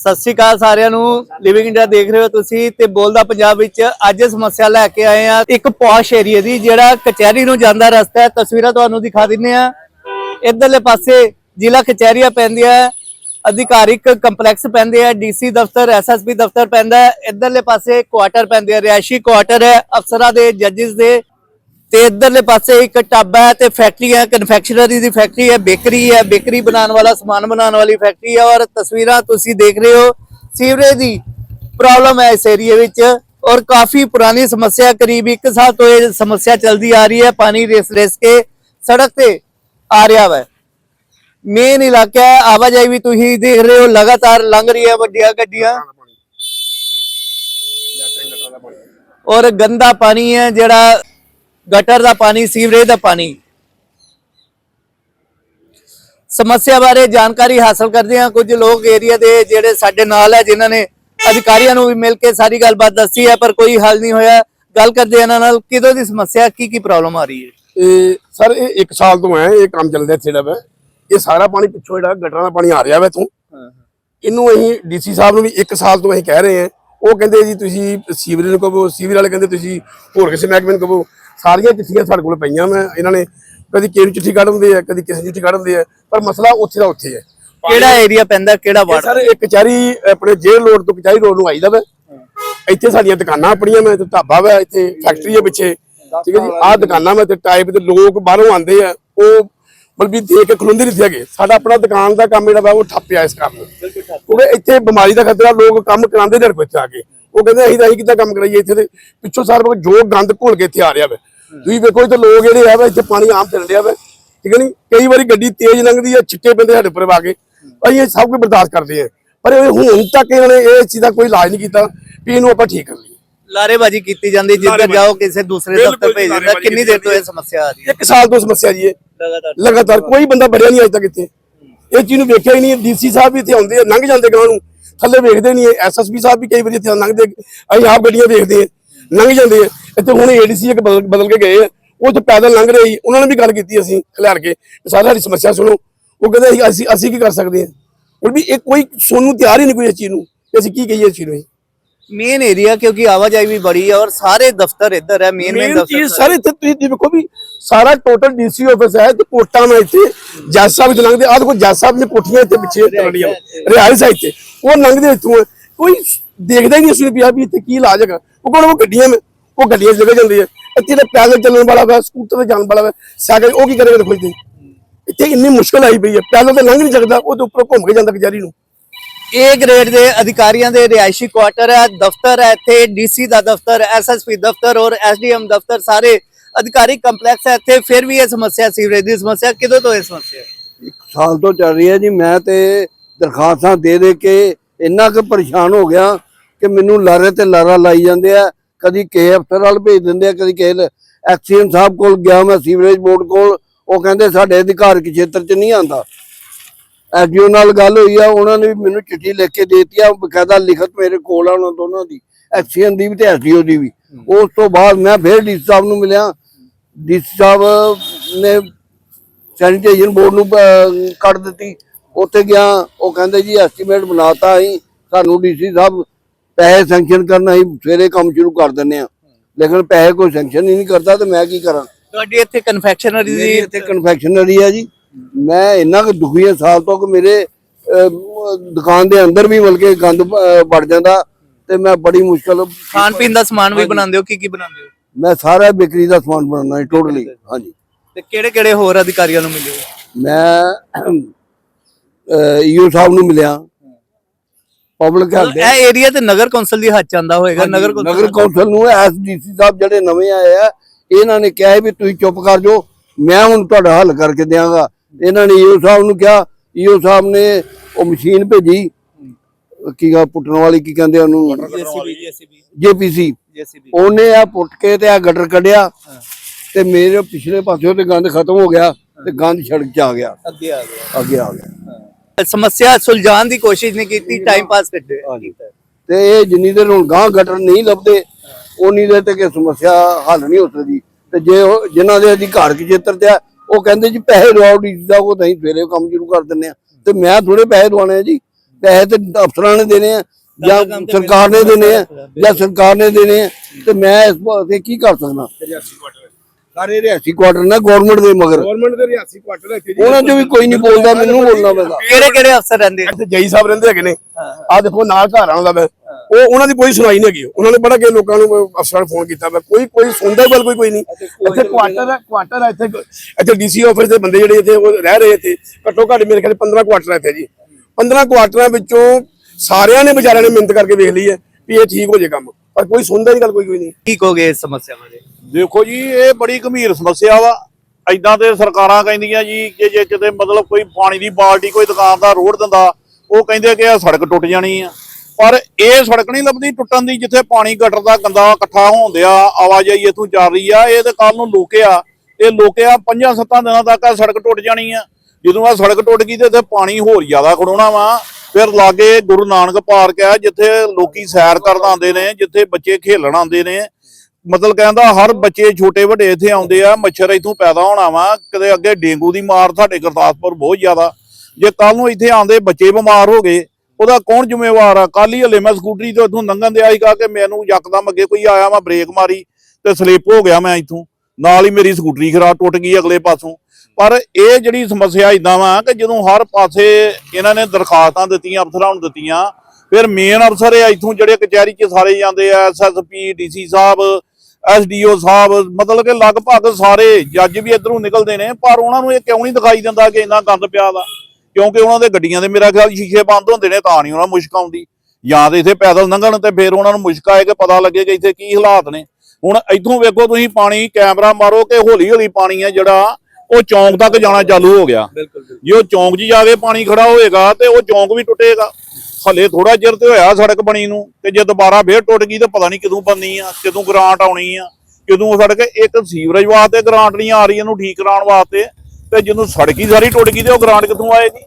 ਸਤਿ ਸ਼੍ਰੀ ਅਕਾਲ ਸਾਰਿਆਂ ਨੂੰ। ਲਿਵਿੰਗ ਇੰਡੀਆ ਦੇਖ ਰਹੇ ਹੋ ਤੁਸੀਂ ਤੇ ਬੋਲਦਾ ਪੰਜਾਬ ਵਿੱਚ ਅੱਜ ਸਮੱਸਿਆ ਲੈ ਕੇ ਆਏ ਆ ਇੱਕ ਪੌਸ਼ ਏਰੀਆ ਦੀ ਜਿਹੜਾ ਕਚਹਿਰੀ ਨੂੰ ਜਾਂਦਾ ਰਸਤਾ ਹੈ। ਤਸਵੀਰਾਂ ਤੁਹਾਨੂੰ ਦਿਖਾ ਦਿੰਨੇ ਆ ਇਧਰਲੇ ਪਾਸੇ ਜ਼ਿਲ੍ਹਾ ਕਚਹਿਰੀਆਂ ਪੈਂਦੀਆਂ ਹੈ, ਅਧਿਕਾਰਿਕ ਕੰਪਲੈਕਸ ਪੈਂਦੇ ਆ ਡੀਸੀ ਦਫ਼ਤਰ ਐਸਐਸਪੀ ਦਫ਼ਤਰ ਪੈਂਦਾ ਹੈ। ਇਧਰਲੇ ਪਾਸੇ ਕੁਆਟਰ ਪੈਂਦੇ ਆ ਰਿਹਾਇਸ਼ੀ ਕੁਆਟਰ ਹੈ ਅਫਸਰਾਂ ਦੇ ਜੱਜਿਸ ਦੇ ਤੇ ਇਧਰਲੇ ਪਾਸੇ ਇੱਕ ਟਾਬਾ ਹੈ ਤੇ ਫੈਕਟਰੀ ਹੈ ਕਨਫੈਕਸ਼ਨਰੀ ਦੀ ਫੈਕਟਰੀ ਹੈ, ਬੇਕਰੀ ਹੈ, ਬੇਕਰੀ ਬਣਾਉਣ ਵਾਲਾ, ਸਮਾਨ ਬਣਾਉਣ ਵਾਲੀ ਫੈਕਟਰੀ ਹੈ ਔਰ ਤਸਵੀਰਾਂ ਤੁਸੀਂ ਦੇਖ ਰਹੇ ਹੋ। ਸੀਵਰੇਜ ਦੀ ਪ੍ਰੋਬਲਮ ਹੈ ਇਸ ਏਰੀਏ ਵਿੱਚ ਔਰ ਕਾਫੀ ਪੁਰਾਣੀ ਸਮੱਸਿਆ, ਕਰੀਬ 1 ਸਾਲ ਤੋਂ ਇਹ ਸਮੱਸਿਆ ਚੱਲਦੀ ਆ ਰਹੀ ਹੈ, ਪਾਣੀ ਰੇਸ, ਰਿਸ ਕੇ ਸੜਕ ਤੇ ਆ ਰਿਹਾ ਹੈ ਮੇਨ ਇਲਾਕਾ ਹੈ, ਆਵਾਜਾਈ ਵੀ ਤੁਸੀਂ ਦੇਖ ਰਹੇ ਹੋ, ਲਗਾਤਾਰ ਲੰਘ ਰਹੀ ਹੈ ਵੱਡੀਆਂ ਗੱਡੀਆਂ। ਔਰ ਗੰਦਾ ਪਾਣੀ ਹੈ ਜਿਹੜਾ ਗਟਰ ਦਾ ਪਾਣੀ ਸੀਵਰੇਜ ਦਾ ਪਾਣੀ। ਸਮੱਸਿਆ ਬਾਰੇ ਜਾਣਕਾਰੀ ਹਾਸਲ ਕਰਦੇ ਹਾਂ। ਕੁਝ ਲੋਕ ਏਰੀਆ ਦੇ ਜਿਹੜੇ ਸਾਡੇ ਨਾਲ ਹੈ ਜਿਨ੍ਹਾਂ ਨੇ ਅਧਿਕਾਰੀਆਂ ਨੂੰ ਵੀ ਮਿਲ ਕੇ ਸਾਰੀ ਗੱਲਬਾਤ ਦੱਸੀ ਹੈ ਪਰ ਕੋਈ ਹੱਲ ਨਹੀਂ ਹੋਇਆ। ਗੱਲ ਕਰਦੇ ਇਹਨਾਂ ਨਾਲ ਕਿਦੋਂ ਦੀ ਸਮੱਸਿਆ ਕੀ ਕੀ ਪ੍ਰੋਬਲਮ ਆ ਰਹੀ ਹੈ? ਇਹ ਸਰ ਇਹ 1 ਸਾਲ ਤੋਂ ਹੈ ਇਹ ਕੰਮ ਚੱਲਦਾ ਇੱਥੇ ਵਾ। ਇਹ ਸਾਰਾ ਪਾਣੀ ਪਿੱਛੋਂ ਜਿਹੜਾ ਗਟਰਾਂ ਦਾ ਪਾਣੀ ਆ ਰਿਹਾ ਵਾ ਇੱਥੋਂ। ਇਹਨੂੰ ਅਸੀਂ ਡੀਸੀ ਸਾਹਿਬ ਨੂੰ ਵੀ 1 ਸਾਲ ਤੋਂ ਅਸੀਂ ਕਹਿ ਰਹੇ ਹਾਂ। ਉਹ ਕਹਿੰਦੇ ਜੀ ਤੁਸੀਂ ਸੀਵਰੇਜ ਨੂੰ ਕਹੋ ਸੀਵਰੇਜ ਵਾਲੇ ਕਹਿੰਦੇ ਤੁਸੀਂ ਹੋਰ ਕਿਸੇ ਮਹਿਕਮੇ ਨੂੰ ਕਹੋ। ਸਾਰੀਆਂ ਚਿੱਠੀਆਂ ਸਾਡੇ ਕੋਲ ਪਈਆਂ ਮੈਂ ਇਹਨਾਂ ਨੇ ਕਦੀ ਕਿਹੜੀ ਚਿੱਠੀ ਕੱਢ ਦਿੰਦੇ ਆ ਕਦੀ ਕਿਸੇ ਚਿੱਠੀ ਕੱਢ ਦਿੰਦੇ ਆ ਪਰ ਮਸਲਾ ਉੱਥੇ ਦਾ ਉੱਥੇ ਹੈ। ਕਿਹੜਾ ਏਰੀਆ ਪੈਂਦਾ ਕਿਹੜਾ ਵਾਰਡ? ਸਰ ਇਹ ਕਚਹਿਰੀ ਆਪਣੇ ਜੇਲ੍ਹ ਰੋਡ ਤੋਂ ਕਚਹਿਰੀ ਰੋਡ ਨੂੰ ਆਈਦਾ ਵਾ। ਇੱਥੇ ਸਾਡੀਆਂ ਦੁਕਾਨਾਂ ਆਪਣੀਆਂ ਮੈਂ ਤੇ ਢਾਬਾ ਵਾ ਇੱਥੇ ਫੈਕਟਰੀ ਹੈ ਪਿੱਛੇ। ਠੀਕ ਹੈ ਜੀ? ਆਹ ਦੁਕਾਨਾਂ ਮੈਂ ਤੇ ਟਾਈਪ ਦੇ ਲੋਕ ਬਾਹਰੋਂ ਆਉਂਦੇ ਆ ਉਹ ਮਤਲਬ ਵੀ ਦੇਖ ਕੇ ਖਲੋਂਦੇ ਨਹੀਂ ਹੈਗੇ। ਸਾਡਾ ਆਪਣਾ ਦੁਕਾਨ ਦਾ ਕੰਮ ਜਿਹੜਾ ਵਾ ਉਹ ਠੱਪਿਆ ਇਸ ਕੰਮ ਨੂੰ ਕਿਉਂਕਿ ਇੱਥੇ ਬਿਮਾਰੀ ਦਾ ਖਤਰਾ ਲੋਕ ਕੰਮ ਕਰਾਉਂਦੇ ਨੇ ਵਿੱਚ ਆ ਕੇ। ਉਹ ਕਹਿੰਦੇ ਅਸੀਂ ਤਾਂ ਅਸੀਂ ਕਿੱਦਾਂ ਕੰਮ ਕਰਾਈਏ ਇੱਥੇ ਤੇ ਪਿੱਛੋਂ ਸਾਰਾ ਜੋ ਗੰਦ ਘੁਲ ਕੇ ਇੱਥੇ ਆ ਰਿਹਾ ਵਾ। ਤੁਸੀਂ ਵੇਖੋ ਇੱਥੇ ਲੋਕ ਜਿਹੜੇ ਆ ਵਾ ਇੱਥੇ ਪਾਣੀ ਆਮ ਚੱਲ ਰਿਹਾ ਵਾ ਠੀਕ ਹੈ ਨਹੀਂ ਕਈ ਵਾਰੀ ਗੱਡੀ ਤੇਜ਼ ਲੰਘਦੀ ਆ ਛਿੱਟੇ ਪੈਂਦੇ ਸਾਡੇ ਉੱਪਰ ਆ ਕੇ। ਅਸੀਂ ਇਹ ਸਭ ਕੁਝ ਬਰਦਾਸ਼ਤ ਕਰਦੇ ਆ। ਪਰ ਇਹ ਹੁਣ ਤੱਕ ਇਹਨਾਂ ਨੇ ਇਹ ਚੀਜ਼ ਦਾ ਕੋਈ ਇਲਾਜ ਨਹੀਂ ਕੀਤਾ ਵੀ ਇਹਨੂੰ ਆਪਾਂ ਠੀਕ ਕਰ ਲਈਏ। ਲਾਰੇਬਾਜੀ ਕੀਤੀ ਜਾਂਦੀ ਜਿੱਧਰ। ਜਾਓ ਕਿਸੇ ਦੂਸਰੇ ਦਫ਼ਤਰ ਭੇਜ ਦਿੰਦਾ ਕਿੰਨੀ ਦੇਰ ਤੋਂ ਇਹ ਸਮੱਸਿਆ ਆ ਰਹੀ ਹੈ? ਇੱਕ ਸਾਲ ਤੋਂ ਸਮੱਸਿਆ ਜੀ ਇਹ। ਲਗਾਤਾਰ। ਲਗਾਤਾਰ ਕੋਈ ਬੰਦਾ ਬੜਿਆ ਨਹੀਂ ਅਜੇ ਤੱਕ ਇੱਥੇ। ਇਹ ਚੀਜ਼ ਨੂੰ ਵੇਖਿਆ ਹੀ ਨਹੀਂ ਡੀਸੀ ਸਾਹਿਬ ਵੀ ਇੱਥੇ ਆਉਂਦੇ ਆ ਲੰਘ ਜਾਂਦੇ ਗਾਂ ਨੂੰ। ਥੱਲੇ ਵੇਖਦੇ ਨਹੀਂ ਐਸਐਸਪੀ ਸਾਹਿਬ ਵੀ ਕਈ ਵਾਰੀ ਇੱਥੇ ਲੰਘਦੇ ਅਸੀਂ ਆਪ ਗੱਡੀਆਂ ਵੇਖਦੇ ਆ ਲੰਘ ਜਾਂਦੇ ਆ। ਇੱਥੇ ਹੁਣ ਏਡੀਸੀ ਇੱਕ ਬਦਲ ਬਦਲ ਕੇ ਗਏ ਉਹ ਤੇ ਪੈਦਲ ਲੰਘ ਰਹੇ ਸੀ। ਉਹਨਾਂ ਨੇ ਵੀ ਗੱਲ ਕੀਤੀ ਅਸੀਂ ਖਿਲਾਰ ਕੇ ਸਾਰੀ ਸਾਡੀ ਸਮੱਸਿਆ ਸੁਣੋ। ਉਹ ਕਹਿੰਦੇ ਅਸੀਂ- ਅਸੀਂ ਕੀ ਕਰ ਸਕਦੇ ਆ? ਹੁਣ ਵੀ ਇਹ ਕੋਈ ਸੁਣਨ ਨੂੰ ਤਿਆਰ ਹੀ ਨਹੀਂ ਕੋਈ ਇਸ ਚੀਜ਼ ਨੂੰ ਅਸੀਂ ਕੀ ਕਹੀਏ ਇਸ ਚੀਜ਼ ਨੂੰ। ਮੇਨ ਏਰੀਆ ਕਿਉਂਕਿ ਆਵਾਜਾਈ ਵੀ ਬੜੀ ਹੈ ਔਰ ਸਾਰੇ ਦਫ਼ਤਰ ਇੱਧਰ ਹੈ ਮੇਨ ਮੇਨ ਚੀਜ਼ ਸਾਰੇ। ਇੱਥੇ ਤੁਸੀਂ ਦੇਖੋ ਵੀ ਸਾਰਾ ਟੋਟਲ ਡੀਸੀ ਆਫਿਸ ਹੈ ਤੇ ਕੋਟਾਂ ਮੈਂ ਇੱਥੇ ਜੱਜ ਸਾਹਿਬ ਦੇ ਲੰਘਦੇ ਆਹ ਦੇਖੋ ਜੱਜ ਸਾਹਿਬ ਨੇ ਕੋਠੀਆਂ ਇੱਥੇ ਪਿੱਛੇ ਚੱਲਣੀਆਂ ਰਿਹਾਇਸ਼ ਹੈ ਇੱਥੇ। ਉਹ ਲੰਘਦੇ ਇੱਥੋਂ ਕੋਈ ਦੇਖਦਾ ਹੀ ਨਹੀਂ ਅਸੀਂ ਵੀ ਆ ਵੀ ਇੱਥੇ ਕੀ ਇਲਾਜ ਹੈਗਾ। ਉਹ ਕੋਲ ਉਹ ਗੱਡੀਆਂ ਮੈਂ ਉਹ ਗੱਡੀਆਂ 'ਚ ਜਾਂਦੀ ਹੈ। ਇੱਥੇ ਤਾਂ ਪੈਦਲ ਚੱਲਣ ਵਾਲਾ ਵਾ ਸਕੂਟਰ ਤੇ ਜਾਣ ਵਾਲਾ ਵਾ ਸਾਈਕਲ ਉਹ ਕੀ ਕਰੇਗਾ ਦੇਖੋ ਇੱਥੇ? ਇੱਥੇ ਇੰਨੀ ਮੁਸ਼ਕਲ ਆਈ ਪਈ ਹੈ। ਪੈਦਲ ਤੇ ਲੰਘ ਨਹੀਂ ਸਕਦਾ ਉਹਦੇ ਉੱਪਰ ਘੁੰਮ ਕੇ ਜਾਂਦਾ ਕਚਹਿਰੀ ਨੂੰ। ਏ ਗ੍ਰੇਡ ਦੇ ਅਧਿਕਾਰੀਆਂ ਦੇ ਰਿਹਾਇਸ਼ੀ ਕੁਆਟਰ ਹੈ ਦਫ਼ਤਰ ਹੈ ਇੱਥੇ ਡੀਸੀ ਦਾ ਦਫ਼ਤਰ ਐਸਐਸਪੀ ਦਫ਼ਤਰ ਔਰ ਐਸਡੀਐਮ ਦਫ਼ਤਰ ਸਾਰੇ ਅਧਿਕਾਰਿਕ ਕੰਪਲੈਕਸ ਹੈ ਇੱਥੇ। ਫਿਰ ਵੀ ਇਹ ਸਮੱਸਿਆ ਸੀਵਰੇਜ ਦੀ ਸਮੱਸਿਆ ਕਿਦੋਂ ਤੋਂ ਇਹ ਸਮੱਸਿਆ? ਇੱਕ ਸਾਲ ਤੋਂ ਚੱਲ ਰਹੀ ਹੈ ਜੀ। ਮੈਂ ਤੇ ਦਰਖਾਸਤਾਂ ਦੇ ਦੇ ਕੇ ਇੰਨਾ ਕੁ ਪਰੇਸ਼ਾਨ ਹੋ ਗਿਆ ਕਿ ਮੈਨੂੰ ਲਾਰੇ ਤੇ ਲਾਰਾ ਲਾਈ ਜਾਂਦੇ ਆ। ਕਦੀ ਕੇ ਅਫਸਰ ਨਾਲ ਭੇਜ ਦਿੰਦੇ ਆ ਕਦੀ ਕੇ ਐਕਸੀਐਮ ਸਾਹਿਬ ਕੋਲ ਗਿਆ ਮੈਂ ਸੀਵਰੇਜ ਬੋਰਡ ਕੋਲ ਉਹ ਕਹਿੰਦੇ ਸਾਡੇ ਅਧਿਕਾਰਕ ਖੇਤਰ 'ਚ ਨਹੀਂ ਆਂਦਾ ਐਸਡੀਓ ਨਾਲ ਗੱਲ ਹੋਈ ਆ ਉਹਨਾਂ ਨੇ ਵੀ ਮੈਨੂੰ ਚਿੱਠੀ ਲਿਖ ਕੇ ਦੇਤੀ ਆ ਬਕਾਇਦਾ ਲਿਖਤ ਮੇਰੇ ਕੋਲ ਆ ਉਹਨਾਂ ਦੋਨਾਂ ਦੀ ਐਕਸੀਐਮ ਦੀ ਵੀ ਤੇ ਐਸਡੀਓ ਦੀ ਵੀ। ਉਸ ਤੋਂ ਬਾਅਦ ਮੈਂ ਫਿਰ ਡੀਸੀ ਸਾਹਿਬ ਨੂੰ ਮਿਲਿਆ। ਡੀਸੀ ਸਾਹਿਬ ਨੇ ਸੈਨੀਟੇਸ਼ਨ ਬੋਰਡ ਨੂੰ ਕੱਢ ਦਿੱਤੀ। ਉੱਥੇ ਗਿਆ ਉਹ ਕਹਿੰਦੇ ਜੀ ਐਸਟੀਮੇਟ ਬਣਾਤਾ ਅਸੀਂ ਸਾਨੂੰ ਡੀਸੀ ਸਾਹਿਬ ਪੈਸੇ ਸੈਂਕਸ਼ਨ ਕਰਨਾ ਅਸੀਂ ਸਵੇਰੇ ਕੰਮ ਸ਼ੁਰੂ ਕਰ ਦਿੰਨੇ ਆ ਲੇਕਿਨ ਪੈਸੇ ਕੋਈ ਸੈਂਕਸ਼ਨ ਹੀ ਨਹੀਂ ਕਰਦਾ ਤੇ ਮੈਂ ਕੀ ਕਰਾਂ? ਤੁਹਾਡੀ ਇੱਥੇ ਕਨਫੈਕਸ਼ਨਰੀ ਦੀ ਇੱਥੇ ਕਨਫੈਕਸ਼ਨਰੀ ਹੈ ਜੀ। ਮੈਂ ਇੰਨਾ ਕੁ ਦੁਖੀ ਹਾਂ ਸਾਲ ਤੋਂ ਕਿ ਮੇਰੇ ਦੁਕਾਨ ਦੇ ਅੰਦਰ ਵੀ ਮਤਲਬ ਕਿ ਗੰਦ ਵੜ ਜਾਂਦਾ ਤੇ ਮੈਂ ਬੜੀ ਮੁਸ਼ਕਲ ਖਾਣ ਪੀਣ ਦਾ ਸਮਾਨ ਵੀ ਬਣਾਉਂਦੇ ਹੋ ਕੀ ਕੀ ਬਣਾਉਂਦੇ ਹੋ? ਮੈਂ ਸਾਰਾ ਬੇਕਰੀ ਦਾ ਸਮਾਨ ਬਣਾਉਣਾ ਟੋਟਲੀ ਹਾਂਜੀ। ਤੇ ਕਿਹੜੇ ਕਿਹੜੇ ਹੋਰ ਅਧਿਕਾਰੀਆਂ ਨੂੰ ਮਿਲੇ ਹੋ? ਮੈਂ ਈਓ ਸਾਹਿਬ ਨੂੰ ਮਿਲਿਆ। ਪਬਲਿਕ ਹੈਲਥ ਦੇ ਇਹ ਏਰੀਆ ਤੇ ਨਗਰ ਕੌਂਸਲ ਦੀ ਹੱਥ ਚਾਂਦਾ ਹੋਏਗਾ ਨਗਰ ਕੌਂਸਲ ਨਗਰ ਕੌਂਸਲ ਨੂੰ ਐਸਡੀਸੀ ਸਾਹਿਬ ਜਿਹੜੇ ਨਵੇਂ ਆਏ ਆ ਇਹਨਾਂ ਨੇ ਕਿਹਾ ਵੀ ਤੁਸੀਂ ਚੁੱਪ ਕਰ ਜਾਓ ਮੈਂ ਹੁਣ ਤੁਹਾਡਾ ਹੱਲ ਕਰਕੇ ਦਿਆਂਗਾ। ਇਹਨਾਂ ਨੇ ਈਓ ਸਾਹਿਬ ਨੂੰ ਕਿਹਾ ਈਓ ਸਾਹਿਬ ਨੇ ਉਹ ਮਸ਼ੀਨ ਭੇਜੀ ਕੀ ਗਾ ਪੁੱਟਣ ਵਾਲੀ ਕੀ ਕਹਿੰਦੇ ਉਹਨੂੰ? ਜੇਪੀਸੀ ਜੀਸੀਬੀ ਉਹਨੇ ਆ ਪੁੱਟ ਕੇ ਤੇ ਆ ਗਟਰ ਕੱਢਿਆ ਤੇ ਮੇਰੇ ਪਿਛਲੇ ਪਾਸਿਓਂ ਤੇ ਗੰਦ ਖਤਮ ਹੋ ਗਿਆ ਤੇ ਗੰਦ ਸੜਕ 'ਚ ਆ ਗਿਆ। ਅੱਗੇ ਆ ਗਿਆ। ਅੱਗੇ ਆ ਗਿਆ। ਸਮੱਸਿਆ ਸੁਲਝਾਉਣ ਦੀ ਕੋਸ਼ਿਸ਼ ਨਹੀਂ ਕੀਤੀ ਟਾਈਮ ਪਾਸ ਕਰਦੇ ਹਾਂਜੀ। ਤੇ ਇਹ ਜਿੰਨੀ ਦੇਰ ਹੁਣ ਗਾਂ ਗਟਰ ਨਹੀਂ ਲੱਭਦੇ ਉਨੀ ਦੇਰ ਤੱਕ ਇਹ ਸਮੱਸਿਆ ਹੱਲ ਨਹੀਂ ਹੋ ਸਕਦੀ। ਤੇ ਜੇ ਉਹ- ਜਿਨ੍ਹਾਂ ਦੇ ਅਧਿਕਾਰ ਖੇਤਰ ਤੇ ਆ ਉਹ ਕਹਿੰਦੇ ਜੀ ਪੈਸੇ ਲਵਾਓ ਡੀਸੀ ਸਾਹਿਬ ਕੋ ਨਹੀਂ ਸਵੇਰੇ ਕੰਮ ਸ਼ੁਰੂ ਕਰ ਦਿੰਦੇ ਆ ਤੇ ਮੈਂ ਥੋੜੇ ਪੈਸੇ ਦਵਾਣੇ ਆ ਜੀ। ਪੈਸੇ ਤੇ ਅਫਸਰਾਂ ਨੇ ਦੇਣੇ ਆ ਜਾਂ ਕੰਮ ਤੇ ਸਰਕਾਰ ਨੇ ਦੇਣੇ ਆ। ਜਾਂ ਸਰਕਾਰ ਨੇ ਦੇਣੇ ਆ। ਤੇ ਮੈਂ ਇਸ ਤੇ ਕੀ ਕਰ ਸਕਦਾ? ਸਾਰੇ ਰਿਆਸੀ ਕੁਆਟਰ ਨਾ ਗਵਰਨਮੈਂਟ ਦੇ ਮਗਰ। ਗਵਰਨਮੈਂਟ ਦੇ ਰਿਆਸੀ ਕੁਆਟਰ ਇੱਥੇ ਜੀ। ਉਹਨਾਂ ਚੋਂ ਵੀ ਕੋਈ ਨਹੀਂ ਬੋਲਦਾ ਮੈਨੂੰ ਬੋਲਣਾ ਪੈਂਦਾ। ਕਿਹੜੇ ਕਿਹੜੇ ਅਫਸਰ ਰਹਿੰਦੇ ਇੱਥੇ ਜਈ ਸਾਹਿਬ ਰਹਿੰਦੇ ਹੈਗੇ ਨੇ। ਆ ਦੇਖੋ ਨਾਲ ਘਰ ਆਉਂਦਾ ਮੈਂ ਉਹ ਉਹਨਾਂ ਦੀ ਕੋਈ ਸੁਣਾਈ ਨਹੀਂ ਹੈਗੀ। ਉਹਨਾਂ ਨੇ ਬੜਾ ਕਿ ਲੋਕਾਂ ਨੂੰ ਅਫਸਰਾਂ ਨੂੰ ਫੋਨ ਕੀਤਾ। ਮੈਂ ਕੋਈ ਕੋਈ ਸੁਣਦਾ ਹੀ ਗੱਲ ਕੋਈ ਕੋਈ ਨਹੀਂ ਇੱਥੇ ਕੁਆਟਰ ਹੈ ਕੁਆਟਰ ਹੈ ਇੱਥੇ। ਇੱਥੇ ਡੀਸੀ ਆਫਿਸ ਦੇ ਬੰਦੇ ਜਿਹੜੇ ਇੱਥੇ ਉਹ ਰਹਿ ਰਹੇ ਇੱਥੇ। ਘੱਟੋ ਘੱਟ ਮੇਰੇ ਖਿਆਲ 15 ਕੁਆਟਰ ਹੈ ਇੱਥੇ ਜੀ। 15 ਕੁਆਟਰਾਂ ਵਿੱਚੋਂ ਸਾਰਿਆਂ ਨੇ ਵਿਚਾਰਿਆਂ ਨੇ ਮਿਹਨਤ ਕਰਕੇ ਵੇਖ ਲਈ ਹੈ ਵੀ ਇਹ ਠੀਕ ਹੋ ਜੇ ਕੰਮ। ਪਰ ਕੋਈ ਸੁਣਦਾ ਹੀ ਗੱਲ ਕੋਈ ਕੋਈ ਨਹੀਂ ਕੀ ਕਹੋਗੇ ਇਸ ਸਮੱਸਿਆ ਬਾਰੇ। ਦੇਖੋ ਜੀ, ਇਹ ਬੜੀ ਗੰਭੀਰ ਸਮੱਸਿਆ ਵਾ। ਐਦਾਂ ਤੇ ਸਰਕਾਰਾਂ ਕਹਿੰਦੀਆਂ ਜੀ ਕਿ ਜੇ ਕਿਤੇ ਮਤਲਬ ਕੋਈ ਪਾਣੀ ਦੀ ਬਾਲਟੀ, ਕੋਈ ਦੁਕਾਨ ਦਾ ਰੋੜ ਦਿੰਦਾ, ਉਹ ਕਹਿੰਦੇ ਕਿ ਇਹ ਸੜਕ ਟੁੱਟ ਜਾਣੀ ਆ। ਪਰ ਇਹ ਸੜਕ ਨਹੀਂ ਲੱਭਦੀ, ਟੁੱਟਣ ਦੀ ਜਿੱਥੇ ਪਾਣੀ ਗਟਰ ਦਾ ਗੰਦਾ ਇਕੱਠਾ ਹੋਣ ਦਿਆ, ਆਵਾਜਾਈ ਇਥੋਂ ਚੱਲ ਰਹੀ ਆ, ਇਹ ਤੇ ਕੱਲ ਨੂੰ ਲੋਕਿਆ। ਇਹ ਲੋਕਿਆ ਪੰਜਾਂ ਸੱਤਾਂ ਦਿਨਾਂ ਤੱਕ ਆ ਸੜਕ ਟੁੱਟ ਜਾਣੀ ਆ। ਜਦੋਂ ਆ ਸੜਕ ਟੁੱਟ ਗਈ ਤੇ ਇੱਥੇ ਪਾਣੀ ਹੋਰ ਜ਼ਿਆਦਾ ਖੜੋਣਾ ਵਾ। ਫਿਰ ਲਾਗੇ ਗੁਰੂ ਨਾਨਕ ਪਾਰਕ ਆ, ਜਿੱਥੇ ਲੋਕੀ ਸੈਰ ਕਰਨ ਆਉਂਦੇ ਨੇ, ਜਿੱਥੇ ਬੱਚੇ ਖੇਲਣ ਆਉਂਦੇ ਨੇ। ਮਤਲਬ ਕਹਿੰਦਾ ਹਰ ਬੱਚੇ ਛੋਟੇ ਵੱਡੇ ਇੱਥੇ ਆਉਂਦੇ ਆ, ਮੱਛਰ ਇਥੋਂ ਪੈਦਾ ਹੋਣਾ ਵਾ, ਕਦੇ ਅੱਗੇ ਡੇਂਗੂ ਦੀ ਮਾਰ ਸਾਡੇ ਗੁਰਦਾਸਪੁਰ ਬਹੁਤ ਜ਼ਿਆਦਾ। ਜੇ ਕੱਲ ਨੂੰ ਇੱਥੇ ਆਉਂਦੇ ਬੱਚੇ ਬਿਮਾਰ ਹੋ ਗਏ, ਉਹਦਾ ਕੌਣ ਜ਼ਿੰਮੇਵਾਰ ਆ? ਕੱਲ ਹੀ ਹਲੇ ਮੈਂ ਸਕੂਟਰੀ ਤੋਂ ਇੱਥੋਂ ਲੰਘਣ ਦਿਆ ਸੀਗਾ ਕਿ ਮੈਨੂੰ ਯਕਦਮ ਅੱਗੇ ਕੋਈ ਆਇਆ ਮੈਂ ਬ੍ਰੇਕ ਮਾਰੀ ਤੇ ਸਲਿੱਪ ਹੋ ਗਿਆ ਮੈਂ ਇੱਥੋਂ। ਨਾਲ ਹੀ ਮੇਰੀ ਸਕੂਟਰੀ ਖਰਾਬ ਟੁੱਟ ਗਈ ਅਗਲੇ ਪਾਸੋਂ। ਪਰ ਇਹ ਜਿਹੜੀ ਸਮੱਸਿਆ ਇਦਾਂ ਵਾ ਕਿ ਜਦੋਂ ਹਰ ਪਾਸੇ ਇਹਨਾਂ ਨੇ ਦਰਖਾਸਤਾਂ ਦਿੱਤੀਆਂ, ਅਫਸਰਾਂ ਨੂੰ ਦਿੱਤੀਆਂ, ਫਿਰ ਮੇਨ ਅਫਸਰ ਇਹ ਇੱਥੋਂ ਜਿਹੜੇ ਕਚਹਿਰੀ 'ਚ ਸਾਰੇ ਜਾਂਦੇ ਆ ਐਸਐਸਪੀ ਡੀਸੀ ਸਾਹਿਬ ਐਸਡੀਓ ਸਾਹਿਬ ਮਤਲਬ ਕਿ ਲਗਭਗ ਸਾਰੇ ਜੱਜ ਵੀ ਇਧਰੋਂ ਨਿਕਲਦੇ ਨੇ ਪਰ ਉਹਨਾਂ ਨੂੰ ਇਹ ਕਿਉਂ ਨਹੀਂ ਦਿਖਾਈ ਦਿੰਦਾ ਕਿ ਇੰਨਾ ਗੰਦ ਪਿਆ ਦਾ ਕਿਉਂਕਿ ਉਹਨਾਂ ਦੇ ਗੱਡੀਆਂ ਦੇ ਮੇਰਾ ਖਿਆਲ ਸ਼ੀਸ਼ੇ ਬੰਦ ਹੁੰਦੇ ਨੇ ਤਾਂ ਨਹੀਂ ਉਹਨਾਂ ਨੂੰ ਮੁਸ਼ਕ ਆਉਂਦੀ। ਜਾਂ ਤੇ ਇੱਥੇ ਪੈਦਲ ਲੰਘਣ ਤੇ ਫਿਰ ਉਹਨਾਂ ਨੂੰ ਮੁਸ਼ਕ ਆਏ ਕਿ ਪਤਾ ਲੱਗੇ ਕਿ ਇੱਥੇ ਕੀ ਹਾਲਾਤ ਨੇ। ਹੁਣ ਇੱਥੋਂ ਵੇਖੋ ਤੁਸੀਂ ਪਾਣੀ ਕੈਮਰਾ ਮਾਰੋ ਕਿ ਹੌਲੀ ਹੌਲੀ ਪਾਣੀ ਹੈ ਜਿਹੜਾ ਉਹ ਚੌਂਕ ਤੱਕ ਜਾਣਾ ਚਾਲੂ ਹੋ ਗਿਆ। ਜੇ ਉਹ ਚੌਂਕ 'ਚ ਜਾ ਕੇ ਪਾਣੀ ਖੜਾ ਹੋਏਗਾ ਤੇ ਉਹ ਚੌਂਕ ਵੀ ਟੁੱਟੇਗਾ। ਹਲੇ ਥੋੜਾ ਚਿਰ ਤੇ ਹੋਇਆ ਸੜਕ ਬਣੀ ਨੂੰ ਤੇ ਜੇ ਦੁਬਾਰਾ ਫੇਰ ਟੁੱਟ ਗਈ ਤੇ ਪਤਾ ਨਹੀਂ ਕਦੋਂ ਬਣਨੀ ਆ ਕਦੋਂ ਗ੍ਰਾਂਟ ਆਉਣੀ ਆ ਕਦੋਂ ਸੜਕ ਇੱਕ ਸੀਵਰੇਜ ਵਾਸਤੇ ਗ੍ਰਾਂਟ ਨਹੀਂ ਆ ਰਹੀ ਇਹਨੂੰ ਠੀਕ ਕਰਾਉਣ ਵਾਸਤੇ ਤੇ ਜਦੋਂ ਸੜਕ ਹੀ ਸਾਰੀ ਟੁੱਟ ਗਈ ਤੇ ਉਹ ਗ੍ਰਾਂਟ ਕਿੱਥੋਂ ਆਏਗੀ?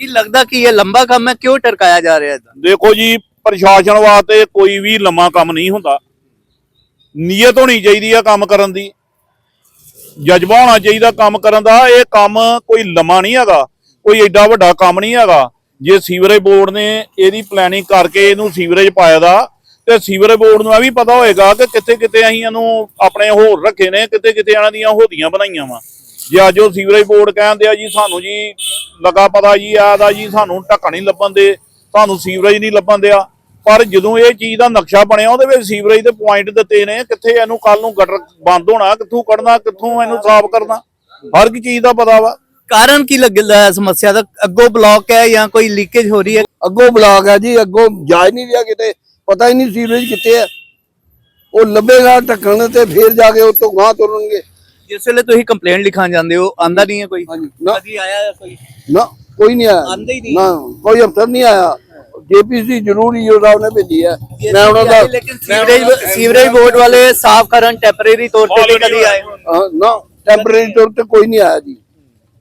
ਕੀ ਲੱਗਦਾ ਕਿ ਇਹ ਲੰਬਾ ਕੰਮ ਹੈ ਕਿਉਂ ਟਰਕਾਇਆ ਜਾ ਰਿਹਾ ਹੈ ਦੇਖੋ ਜੀ ਪ੍ਰਸ਼ਾਸਨ ਵਾਸਤੇ ਕੋਈ ਵੀ ਲੰਮਾ ਕੰਮ ਨਹੀਂ ਹੁੰਦਾ। ਨੀਅਤ ਹੋਣੀ ਚਾਹੀਦੀ ਆ ਕੰਮ ਕਰਨ ਦੀ। ਜਜ਼ਬਾ ਹੋਣਾ ਚਾਹੀਦਾ ਕੰਮ ਕਰਨ ਦਾ। ਇਹ ਕੰਮ ਕੋਈ ਲੰਮਾ ਨਹੀਂ ਹੈਗਾ ਕੋਈ ਐਡਾ ਵੱਡਾ ਕੰਮ ਨਹੀਂ ਹੈਗਾ। ਜੇ ਸੀਵਰੇਜ ਬੋਰਡ ਨੇ ਇਹਦੀ ਪਲੈਨਿੰਗ ਕਰਕੇ ਇਹਨੂੰ ਸੀਵਰੇਜ ਪਾਇਆ ਦਾ, ਤੇ ਸੀਵਰੇਜ ਬੋਰਡ ਨੂੰ ਇਹ ਵੀ ਪਤਾ ਹੋਏਗਾ ਕਿ ਕਿੱਥੇ ਕਿੱਥੇ ਅਸੀਂ ਇਹਨੂੰ ਆਪਣੇ ਹੋਰ ਰੱਖੇ ਨੇ ਕਿੱਥੇ ਕਿੱਥੇ ਇਹਨਾਂ ਦੀਆਂ ਹੋਦੀਆਂ ਬਣਾਈਆਂ ਵਾ। ਜੇ ਅੱਜ ਉਹ ਸੀਵਰੇਜ ਬੋਰਡ ਕਹਿੰਦੇ ਆ ਜੀ, ਸਾਨੂੰ ਜੀ ਲਗਾ ਪਤਾ ਜੀ ਆਦਾ ਜੀ, ਸਾਨੂੰ ਢੱਕਣ ਨਹੀਂ ਲੱਭਣ ਦੇ, ਸਾਨੂੰ ਸੀਵਰੇਜ ਨਹੀਂ ਲੱਭਣ ਦਿਆ। ਪਰ ਜਦੋਂ ਇਹ ਚੀਜ਼ ਦਾ ਨਕਸ਼ਾ ਬਣਿਆ, ਉਹਦੇ ਵਿੱਚ ਸੀਵਰੇਜ ਦੇ ਪੁਆਇੰਟ ਦਿੱਤੇ ਨੇ, ਕਿੱਥੇ ਇਹਨੂੰ ਕੱਲ ਨੂੰ ਗਟਰ ਬੰਦ ਹੋਣਾ, ਕਿੱਥੋਂ ਕੱਢਣਾ, ਕਿੱਥੋਂ ਇਹਨੂੰ ਸਾਫ਼ ਕਰਨਾ, ਹਰ ਇੱਕ ਚੀਜ਼ ਦਾ ਪਤਾ ਵਾ। ਕਾਰਨ ਕੀ ਲੱਗਦਾ ਸਮੱਸਿਆ ਦਾ? ਅੱਗੋਂ ਬਲੌਕ ਹੈ ਜਾਂ ਕੋਈ ਲੀਕੇਜ ਹੋ ਰਹੀ ਹੈ? ਅੱਗੋਂ ਬਲਾਕ ਹੈ ਜੀ ਅੱਗੋਂ ਜਾ ਹੀ ਨਹੀਂ ਰਿਹਾ ਕਿਤੇ ਪਤਾ ਹੀ ਨਹੀਂ ਸੀਵਰੇਜ ਕਿੱਥੇ ਹੈ। ਉਹ ਲੱਭੇਗਾ ਢੱਕਣ ਤੇ ਫੇਰ ਜਾ ਕੇ ਉਤੋਂ ਗਾਂ ਤੁਰਨਗੇ। ਜਿਸ ਵੇਲੇ ਤੁਸੀਂ ਕੰਪਲੇਂਟ ਲਿਖਾਣ ਜਾਂਦੇ ਹੋ ਆਂਦਾ ਨਹੀਂ ਹੈ ਕੋਈ? ਹਾਂਜੀ ਨਾ। ਕਦੀ ਆਇਆ ਕੋਈ? ਨਾ ਕੋਈ ਨਹੀਂ ਆਇਆ। ਆਉਂਦਾ ਹੀ ਨਹੀਂ। ਨਾ ਕੋਈ ਅਫਸਰ ਨਹੀਂ ਆਇਆ। ਜੇਪੀਸੀ ਜ਼ਰੂਰ ਹੀ ਸਾਹਿਬ ਨੇ ਭੇਜੀ ਹੈ। ਮੈਂ ਉਹਨਾਂ ਦਾ ਲੇਕਿਨ ਸੀਵਰੇਜ ਸੀਵਰੇਜ ਬੋਰਡ ਵਾਲੇ ਸਾਫ਼ ਕਰਨ ਟੈਂਪਰੇਰੀ ਤੌਰ ਤੇ ਵੀ ਕਦੀ ਆਏ ਹਾਂ, ਨਾ ਟੈਂਪਰੇਰੀ ਤੌਰ ਤੇ ਕੋਈ ਨਹੀਂ ਆਇਆ ਜੀ।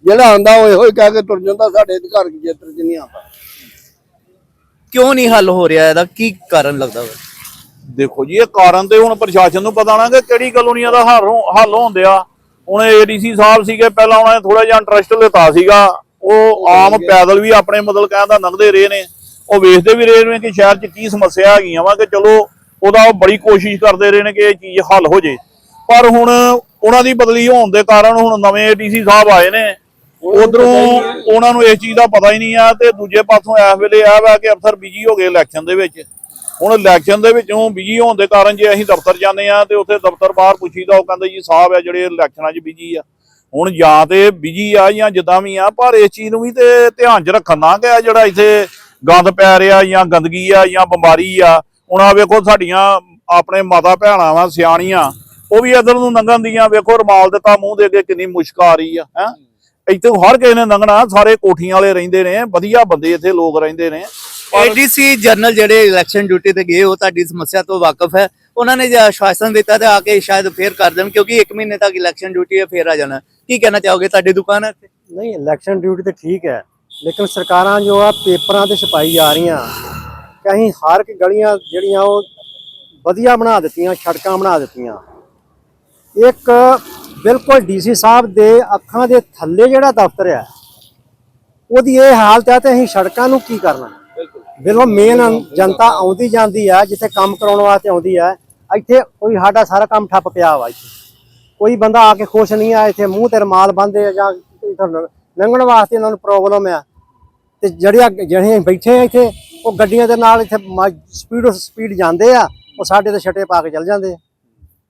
ਜਿਹੜਾ ਆਂਦਾ ਉਹ ਇਹੋ ਹੀ ਕਹਿ ਕੇ ਤੁਰ ਜਾਂਦਾ ਸਾਡੇ ਅਧਿਕਾਰ ਕੀ ਖੇਤਰ 'ਚ ਨਹੀਂ ਆਉਂਦਾ। ਕਿਉਂ ਨਹੀਂ ਹੱਲ ਹੋ ਰਿਹਾ ਇਹਦਾ? ਕੀ ਕਾਰਨ ਲੱਗਦਾ ਵਾ? ਦੇਖੋ ਜੀ ਇਹ ਕਾਰਨ ਤੇ ਹੁਣ ਪ੍ਰਸ਼ਾਸਨ ਨੂੰ ਪਤਾ ਨਾ ਕਿ ਕਿਹੜੀ ਕਲੋਨੀਆਂ ਦਾ ਹੱਲ ਹੋ- ਹੱਲ ਹੁੰਦਿਆ ਹੁਣ ਏਡੀਸੀ ਸਾਹਿਬ ਸੀਗੇ ਪਹਿਲਾਂ ਉਹਨਾਂ ਨੇ ਥੋੜਾ ਜਿਹਾ ਇੰਟਰਸਟ ਲਿੱਤਾ ਸੀਗਾ। ਉਹ ਆਮ ਪੈਦਲ ਵੀ ਆਪਣੇ ਮਤਲਬ ਕਹਿੰਦਾ ਲੰਘਦੇ ਰਹੇ ਨੇ। ਉਹ ਵੇਖਦੇ ਵੀ ਰਹੇ ਨੇ ਕਿ ਸ਼ਹਿਰ 'ਚ ਕੀ ਸਮੱਸਿਆ ਹੈਗੀਆਂ ਵਾ ਕਿ ਚਲੋ ਉਹਦਾ ਉਹ ਬੜੀ ਕੋਸ਼ਿਸ਼ ਕਰਦੇ ਰਹੇ ਨੇ ਕਿ ਇਹ ਚੀਜ਼ ਹੱਲ ਹੋ ਜੇ। ਪਰ ਹੁਣ ਉਹਨਾਂ ਦੀ ਬਦਲੀ ਹੋਣ ਦੇ ਕਾਰਨ ਹੁਣ ਨਵੇਂ ਏਡੀਸੀ ਸਾਹਿਬ ਆਏ ਨੇ। ਉਧਰੋਂ ਉਹਨਾਂ ਨੂੰ ਇਸ ਚੀਜ਼ ਦਾ ਪਤਾ ਹੀ ਨਹੀਂ ਆ ਤੇ ਦੂਜੇ ਪਾਸੋਂ ਇਸ ਵੇਲੇ ਆ ਵਾ ਕਿ ਅਫਸਰ ਬਿਜ਼ੀ ਹੋ ਗਏ ਇਲੈਕਸ਼ਨ ਦੇ ਵਿੱਚ। ਹੁਣ ਇਲੈਕਸ਼ਨ ਦੇ ਵਿੱਚੋਂ ਬਿਜ਼ੀ ਹੋਣ ਦੇ ਕਾਰਨ ਜੇ ਅਸੀਂ ਦਫ਼ਤਰ ਜਾਂਦੇ ਆ ਤੇ ਉੱਥੇ ਦਫ਼ਤਰ ਬਾਹਰ ਪੁੱਛੀਦਾ ਉਹ ਕਹਿੰਦੇ ਜੀ ਸਾਹਿਬ ਆ ਜਿਹੜੇ ਇਲੈਕਸ਼ਨਾਂ 'ਚ ਬਿਜ਼ੀ ਆ। ਹੁਣ ਜਾਂ ਤੇ ਬਿਜ਼ੀ ਆ ਜਾਂ ਜਿੱਦਾਂ ਵੀ ਆ ਪਰ ਇਸ ਚੀਜ਼ ਨੂੰ ਵੀ ਤੇ ਧਿਆਨ 'ਚ ਰੱਖਣ ਗਿਆ ਜਿਹੜਾ ਇੱਥੇ ਗੰਦ ਪੈ ਰਿਹਾ ਜਾਂ ਗੰਦਗੀ ਆ ਜਾਂ ਬਿਮਾਰੀ ਆ ਹੁਣ ਆ ਵੇਖੋ ਸਾਡੀਆਂ ਆਪਣੇ ਮਾਤਾ ਭੈਣਾਂ ਵਾ ਸਿਆਣੀਆਂ ਉਹ ਵੀ ਇਧਰ ਨੂੰ ਲੰਘਣ ਦੀਆਂ ਵੇਖੋ ਰਮਾਲ ਦਿੱਤਾ ਮੂੰਹ ਦੇ ਅੱਗੇ ਕਿੰਨੀ ਮੁਸ਼ਕ ਆ ਰਹੀ ਆ ਹੈ? ਇੱਥੇ ਹਰ ਕਿਸੇ ਨੇ ਲੰਘਣਾ ਸਾਰੇ ਕੋਠੀਆਂ ਵਾਲੇ ਰਹਿੰਦੇ ਨੇ ਵਧੀਆ ਬੰਦੇ ਇੱਥੇ ਲੋਕ ਰਹਿੰਦੇ ਨੇ। ਏਡੀਸੀ ਜਨਰਲ ਜਿਹੜੇ ਇਲੈਕਸ਼ਨ ਡਿਊਟੀ ਤੇ ਗਏ ਉਹ ਤੁਹਾਡੀ ਸਮੱਸਿਆ ਤੋਂ ਵਾਕਿਫ ਹੈ। ਉਹਨਾਂ ਨੇ ਜੇ ਆਸ਼ਵਾਸਨ ਦਿੱਤਾ ਤੇ ਆ ਕੇ ਸ਼ਾਇਦ ਫੇਰ ਕਰ ਦੇਣ ਕਿਉਂਕਿ 1 ਮਹੀਨੇ ਤੱਕ ਇਲੈਕਸ਼ਨ ਡਿਊਟੀ ਹੈ ਫੇਰ ਆ ਜਾਣਾ। ਕੀ ਕਹਿਣਾ ਚਾਹੋਗੇ? ਤੁਹਾਡੀ ਦੁਕਾਨ ਹੈ ਇੱਥੇ? ਨਹੀਂ ਇਲੈਕਸ਼ਨ ਡਿਊਟੀ ਤੇ ਠੀਕ ਹੈ ਲੇਕਿਨ ਸਰਕਾਰਾਂ ਜੋ ਆ ਪੇਪਰਾਂ ਤੇ ਛਪਾਈ ਜਾ ਰਹੀਆਂ। ਕਿ ਅਸੀਂ ਹਰ ਇੱਕ ਗਲੀਆਂ ਜਿਹੜੀਆਂ ਉਹ ਵਧੀਆ ਬਣਾ ਦਿੱਤੀਆਂ ਸੜਕਾਂ ਬਣਾ ਦਿੱਤੀਆਂ। ਇੱਕ ਬਿਲਕੁਲ ਡੀਸੀ ਸਾਹਿਬ ਦੇ ਅੱਖਾਂ ਦੇ ਥੱਲੇ ਜਿਹੜਾ ਦਫ਼ਤਰ ਹੈ ਉਹਦੀ ਇਹ ਹਾਲਤ ਹੈ ਤੇ ਅਸੀਂ ਸੜਕਾਂ ਨੂੰ ਕੀ ਕਰਨਾ? ਬਿਲਕੁਲ। ਮੇਨ ਜਨਤਾ ਆਉਂਦੀ ਜਾਂਦੀ ਆ ਜਿੱਥੇ ਕੰਮ ਕਰਾਉਣ ਵਾਸਤੇ ਆਉਂਦੀ ਆ ਇੱਥੇ ਕੋਈ ਸਾਡਾ ਸਾਰਾ ਕੰਮ ਠੱਪ ਪਿਆ ਵਾ ਇੱਥੇ। ਕੋਈ ਬੰਦਾ ਆ ਕੇ ਖੁਸ਼ ਨਹੀਂ ਆ ਇੱਥੇ ਮੂੰਹ ਤੇ ਰਮਾਲ ਬੰਨ੍ਹਦੇ ਆ ਜਾਂ ਲੰਘਣ ਵਾਸਤੇ ਇਹਨਾਂ ਨੂੰ ਪ੍ਰੋਬਲਮ ਆ। ਤੇ ਜਿਹੜੇ ਜਿਹੜੇ ਬੈਠੇ ਆ ਇੱਥੇ ਉਹ ਗੱਡੀਆਂ ਦੇ ਨਾਲ ਇੱਥੇ ਸਪੀਡ ਸਪੀਡ ਜਾਂਦੇ ਆ ਉਹ ਸਾਡੇ ਤੇ ਛੱਟੇ ਪਾ ਕੇ ਚੱਲ ਜਾਂਦੇ ਆ।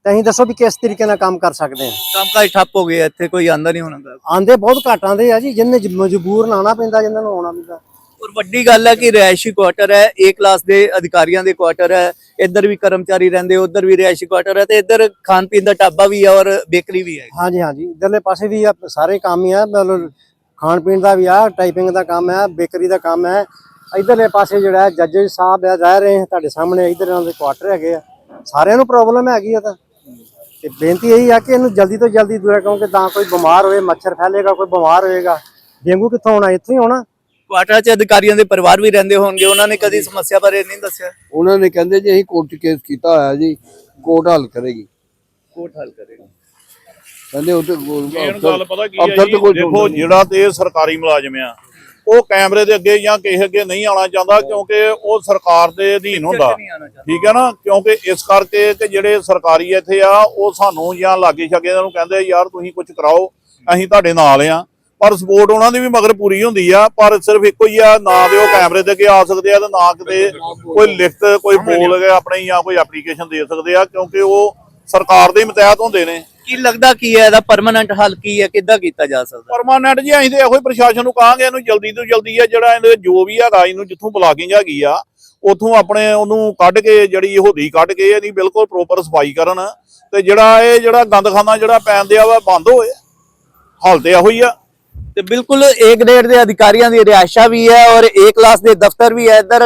ਤੇ ਅਸੀਂ ਦੱਸੋ ਵੀ ਕਿਸ ਤਰੀਕੇ ਨਾਲ ਕੰਮ ਕਰ ਸਕਦੇ ਆ ਕੰਮ ਕਾਜ ਠੱਪ ਹੋ ਗਿਆ ਇੱਥੇ ਕੋਈ ਆਂਦਾ ਨਹੀਂ ਹੋਣਾ ਗਾ। ਆਂਦੇ ਬਹੁਤ ਘੱਟ ਆਂਦੇ ਆ ਜੀ ਜਿੰਨੇ ਮਜਬੂਰ ਆਉਣਾ ਪੈਂਦਾ ਜਿੰਨਾਂ ਨੂੰ ਆਉਣਾ ਪੈਂਦਾ। ਔਰ ਵੱਡੀ ਗੱਲ ਹੈ ਕਿ ਰਿਹਾਇਸ਼ੀ ਕੁਆਟਰ ਹੈ ਏ ਕਲਾਸ ਦੇ ਅਧਿਕਾਰੀਆਂ ਦੇ ਕੁਆਟਰ ਹੈ ਇੱਧਰ ਵੀ ਕਰਮਚਾਰੀ ਰਹਿੰਦੇ ਉੱਧਰ ਵੀ ਰਿਹਾਇਸ਼ੀ ਕੁਆਟਰ ਹੈ ਤੇ ਇੱਧਰ ਖਾਣ ਪੀਣ ਦਾ ਢਾਬਾ ਵੀ ਹੈ ਔਰ ਬੇਕਰੀ ਵੀ ਹੈ। ਹਾਂਜੀ ਹਾਂਜੀ ਇਧਰਲੇ ਪਾਸੇ ਵੀ ਆ ਸਾਰੇ ਕੰਮ ਹੀ ਆ ਮਤਲਬ ਖਾਣ ਪੀਣ ਦਾ ਵੀ ਆ ਟਾਈਪਿੰਗ ਦਾ ਕੰਮ ਹੈ ਬੇਕਰੀ ਦਾ ਕੰਮ ਹੈ। ਇਧਰਲੇ ਪਾਸੇ ਜਿਹੜਾ ਜੱਜ ਸਾਹਿਬ ਆ ਰਹਿ ਰਹੇ ਆ ਤੁਹਾਡੇ ਸਾਹਮਣੇ ਇਧਰ ਇਹਨਾਂ ਦੇ ਕੁਆਟਰ ਹੈਗੇ ਆ। ਸਾਰਿਆਂ ਨੂੰ ਪ੍ਰੋਬਲਮ ਹੈਗੀ ਆ ਤਾਂ। ਤੇ ਬੇਨਤੀ ਇਹੀ ਆ ਕਿ ਇਹਨੂੰ ਜਲਦੀ ਤੋਂ ਜਲਦੀ ਦੂਰ ਕਿਉਂਕਿ ਤਾਂ ਕੋਈ ਬਿਮਾਰ ਹੋਏ ਮੱਛਰ ਫੈਲੇਗਾ ਕੋਈ ਬਿਮਾਰ ਹੋਏਗਾ ਡੇਂਗੂ ਕਿੱਥੋਂ ਆਉਣਾ? ਇੱਥੋਂ ਹੀ ਆਉਣਾ? ਕੁਆਟਰਾਂ 'ਚ ਅਧਿਕਾਰੀਆਂ ਦੇ ਪਰਿਵਾਰ ਵੀ ਰਹਿੰਦੇ ਹੋਣਗੇ ਉਹਨਾਂ ਨੇ ਕਦੀ ਸਮੱਸਿਆ ਬਾਰੇ ਨਹੀਂ ਦੱਸਿਆ। ਉਹਨਾਂ ਨੇ ਕਹਿੰਦੇ ਜੀ ਅਸੀਂ ਕੋਰਟ 'ਚ ਕੇਸ ਕੀਤਾ ਹੋਇਆ ਜੀ ਕੋਰਟ ਹੱਲ ਕਰੇਗੀ। ਕੋਰਟ ਹੱਲ ਕਰੇਗਾ। ਕਹਿੰਦੇ ਉਹ ਤੇ ਗੱਲ ਪਤਾ ਕੀ ਹੈ ਦੇਖੋ ਜਿਹੜਾ ਤੇ ਸਰਕਾਰੀ ਮੁਲਾਜ਼ਮ ਆ ਉਹ ਕੈਮਰੇ ਦੇ ਅੱਗੇ ਜਾਂ ਕਿਸੇ ਅੱਗੇ ਨਹੀਂ ਆਉਣਾ ਚਾਹੁੰਦਾ ਕਿਉਂਕਿ ਉਹ ਸਰਕਾਰ ਦੇ ਅਧੀਨ ਹੁੰਦਾ। ਠੀਕ ਹੈ ਨਾ? ਕਿਉਂਕਿ ਇਸ ਕਰਕੇ ਕਿ ਜਿਹੜੇ ਸਰਕਾਰੀ ਇੱਥੇ ਆ ਉਹ ਸਾਨੂੰ ਜਾਂ ਲਾਗੇ ਛਾਗੇ ਨੂੰ ਕਹਿੰਦੇ ਯਾਰ ਤੁਸੀਂ ਕੁਝ ਕਰਾਓ ਅਸੀਂ ਤੁਹਾਡੇ ਨਾਲ ਆ। ਪਰ ਸਪੋਰਟ ਉਹਨਾਂ ਦੀ ਵੀ ਮਗਰ ਪੂਰੀ ਹੁੰਦੀ ਆ ਪਰ ਸਿਰਫ ਇੱਕੋ ਹੀ ਆ ਨਾ ਦੇ ਉਹ ਕੈਮਰੇ ਦੇ ਅੱਗੇ ਆ ਸਕਦੇ ਆ ਤੇ ਨਾ ਕਿਤੇ ਕੋਈ ਲਿਖਤ ਕੋਈ ਬੋਲ ਕੇ ਆਪਣੇ ਜਾਂ ਕੋਈ ਐਪਲੀਕੇਸ਼ਨ ਦੇ ਸਕਦੇ ਆ ਕਿਉਂਕਿ ਉਹ ਸਰਕਾਰ ਦੇ ਮਤਹਿਤ ਹੁੰਦੇ ਨੇ। ਕੀ ਲੱਗਦਾ ਕੀ ਹੈ? ਇਹਦਾ ਪਰਮਨੈਂਟ ਹੱਲ ਕੀ ਹੈ? ਕਿੱਦਾਂ ਕੀਤਾ ਜਾ ਸਕਦਾ? ਪਰਮਾਨੈਂਟ ਜੀ ਅਸੀਂ ਤੇ ਇਹੋ ਹੀ ਪ੍ਰਸ਼ਾਸਨ ਨੂੰ ਕਹਾਂਗੇ ਇਹਨੂੰ ਜਲਦੀ ਤੋਂ ਜਲਦੀ ਆ ਜਿਹੜਾ ਇਹਦੇ ਜੋ ਵੀ ਹੈਗਾ ਇਹਨੂੰ ਜਿੱਥੋਂ ਬਲਾਕਿੰਗ ਹੈਗੀ ਆ ਉਥੋਂ ਆਪਣੇ ਉਹਨੂੰ ਕੱਢ ਕੇ ਜਿਹੜੀ ਹੋਦੀ ਕੱਢ ਕੇ ਇਹਦੀ ਬਿਲਕੁਲ ਪ੍ਰੋਪਰ ਸਫ਼ਾਈ ਕਰਨ ਤੇ ਜਿਹੜਾ ਇਹ ਜਿਹੜਾ ਗੰਦਖਾਨਾ ਜਿਹੜਾ ਪੈਣ ਦਿਆ ਵਾ ਬੰਦ ਹੋਏ। ਹਾਲ ਤੇ ਇਹੋ ਹੀ ਆ। ਤੇ ਬਿਲਕੁਲ ਏ ਗ੍ਰੇਡ ਦੇ ਅਧਿਕਾਰੀਆਂ ਦੀ ਰਿਹਾਇਸ਼ਾ ਵੀ ਹੈ ਔਰ ਏ ਕਲਾਸ ਦੇ ਦਫ਼ਤਰ ਵੀ ਹੈ। ਇੱਧਰ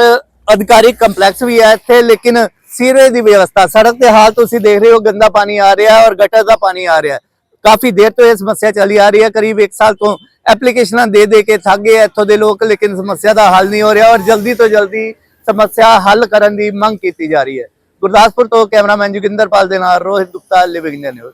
ਅਧਿਕਾਰੀ ਕੰਪਲੈਕਸ ਵੀ ਹੈ ਇੱਥੇ, ਲੇਕਿਨ ਸੀਵਰੇਜ ਦੀ ਵਿਵਸਥਾ, ਸੜਕ ਤੇ ਹਾਲ ਤੁਸੀਂ ਦੇਖ ਰਹੇ ਹੋ, ਗੰਦਾ ਪਾਣੀ ਆ ਰਿਹਾ ਔਰ ਗਟਰ ਦਾ ਪਾਣੀ ਆ ਰਿਹਾ। ਕਾਫੀ ਦੇਰ ਤੋਂ ਇਹ ਸਮੱਸਿਆ ਚੱਲੀ ਆ ਰਹੀ ਹੈ, ਕਰੀਬ 1 ਸਾਲ ਤੋਂ ਐਪਲੀਕੇਸ਼ਨਾਂ ਦੇ ਦੇ ਕੇ ਥੱਕ ਗਏ ਇੱਥੋਂ ਦੇ ਲੋਕ, ਲੇਕਿਨ ਸਮੱਸਿਆ ਦਾ ਹੱਲ ਨਹੀਂ ਹੋ ਰਿਹਾ ਔਰ ਜਲਦੀ ਤੋਂ ਜਲਦੀ ਸਮੱਸਿਆ ਹੱਲ ਕਰਨ ਦੀ ਮੰਗ ਕੀਤੀ ਜਾ ਰਹੀ ਹੈ। ਗੁਰਦਾਸਪੁਰ ਤੋਂ ਕੈਮਰਾਮੈਨ ਜੋਗਿੰਦਰਪਾਲ ਦੇ ਨਾਲ ਰੋਹਿਤ ਗੁਪਤਾ ਲਿਵਿੰਗ ਨਿਊਜ਼